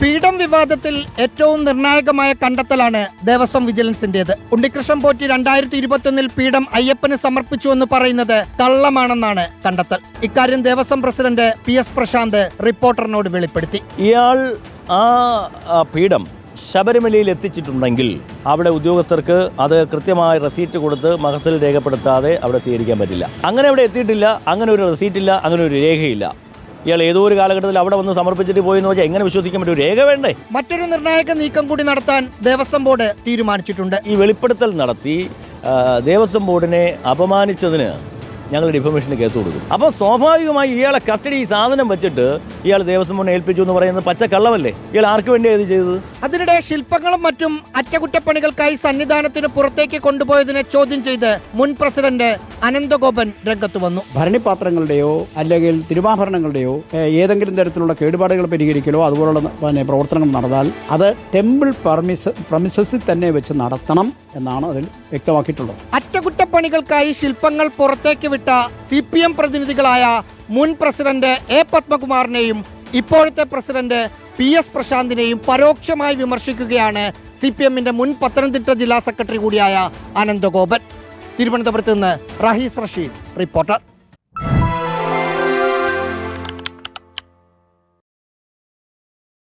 പീഡം വിവാദത്തിൽ ഏറ്റവും നിർണായകമായ കണ്ടെത്തലാണ് ദേവസ്വം വിജിലൻസിന്റേത് ഉണ്ണികൃഷ്ണൻ പോറ്റി രണ്ടായിരത്തി ഇരുപത്തിയൊന്നിൽ പീഠം അയ്യപ്പന് സമർപ്പിച്ചു എന്ന് പറയുന്നത് കള്ളമാണെന്നാണ് കണ്ടെത്തൽ. ഇക്കാര്യം Devaswom president P S Prashant റിപ്പോർട്ടറിനോട് വെളിപ്പെടുത്തി. ഇയാൾ ആ, പീഠം ശബരിമലയിൽ എത്തിച്ചിട്ടുണ്ടെങ്കിൽ അവിടെ ഉദ്യോഗസ്ഥർക്ക് അത് കൃത്യമായ റെസീറ്റ് കൊടുത്ത് മഹസിൽ രേഖപ്പെടുത്താതെ അവിടെ സ്വീകരിക്കാൻ പറ്റില്ല. അങ്ങനെ അവിടെ എത്തിയിട്ടില്ല അങ്ങനെ ഒരു റെസീറ്റ് ഇല്ല അങ്ങനെ ഒരു രേഖയില്ല. ഇയാൾ ഏതോ ഒരു കാലഘട്ടത്തിൽ അവിടെ വന്ന് സമർപ്പിച്ചിട്ട് പോയി എന്ന് വെച്ചാൽ എങ്ങനെ വിശ്വസിക്കാൻ പറ്റും? രേഖ വേണ്ടേ? മറ്റൊരു നിർണായക നീക്കം കൂടി നടത്താൻ ദേവസ്വം ബോർഡ് തീരുമാനിച്ചിട്ടുണ്ട്. ഈ വെളിപ്പെടുത്തൽ നടത്തി ദേവസ്വം ബോർഡിനെ അപമാനിച്ചതിന് ഞങ്ങൾ ഡിഫമേഷന് കേസ് കൊടുക്കും. അപ്പോൾ സ്വാഭാവികമായി ഇയാളെ കസ്റ്റഡി ഈ സാധനം വെച്ചിട്ട് ഇയാൾ ദേവസ്വം മുന്നേ ഏൽപ്പിച്ചു എന്ന് പറയുന്നത് പച്ച കള്ളമല്ലേ ഇയാൾ ആർക്ക് വേണ്ടി ഇത് ചെയ്തത്? അതിനിടെ ശില്പങ്ങളും മറ്റും അറ്റകുറ്റപ്പണികൾക്കായി സന്നിധാനത്തിന് പുറത്തേക്ക് കൊണ്ടുപോയതിനെ ചോദ്യം ചെയ്ത് മുൻ പ്രസിഡന്റ് അനന്തഗോപൻ രംഗത്ത് വന്നു. ഭരണിപാത്രങ്ങളുടെയോ അല്ലെങ്കിൽ തിരുവാഭരണങ്ങളുടെയോ ഏതെങ്കിലും തരത്തിലുള്ള കേടുപാടുകൾ പരിഹരിക്കലോ അതുപോലുള്ള പിന്നെ പ്രവർത്തനങ്ങൾ നടന്നാൽ അത് ടെമ്പിൾ പെർമിസ് പ്രമിസസിൽ തന്നെ വെച്ച് നടത്തണം എന്നാണ് അതിൽ വ്യക്തമാക്കിയിട്ടുള്ളത്. അറ്റകുറ്റപ്പണികൾക്കായി ശില്പങ്ങൾ പുറത്തേക്ക് വിട്ട സി പി എം പ്രതിനിധികളായ മുൻ പ്രസിഡന്റ് എ പത്മകുമാറിനെയും ഇപ്പോഴത്തെ പ്രസിഡന്റ് പി എസ് പ്രശാന്തിനെയും പരോക്ഷമായി വിമർശിക്കുകയാണ് സി പി എമ്മിന്റെ മുൻ പത്തനംതിട്ട ജില്ലാ സെക്രട്ടറി കൂടിയായ അനന്തഗോപൻ. തിരുവനന്തപുരത്ത് നിന്ന് റഹീസ് റഷീദ് റിപ്പോർട്ടർ.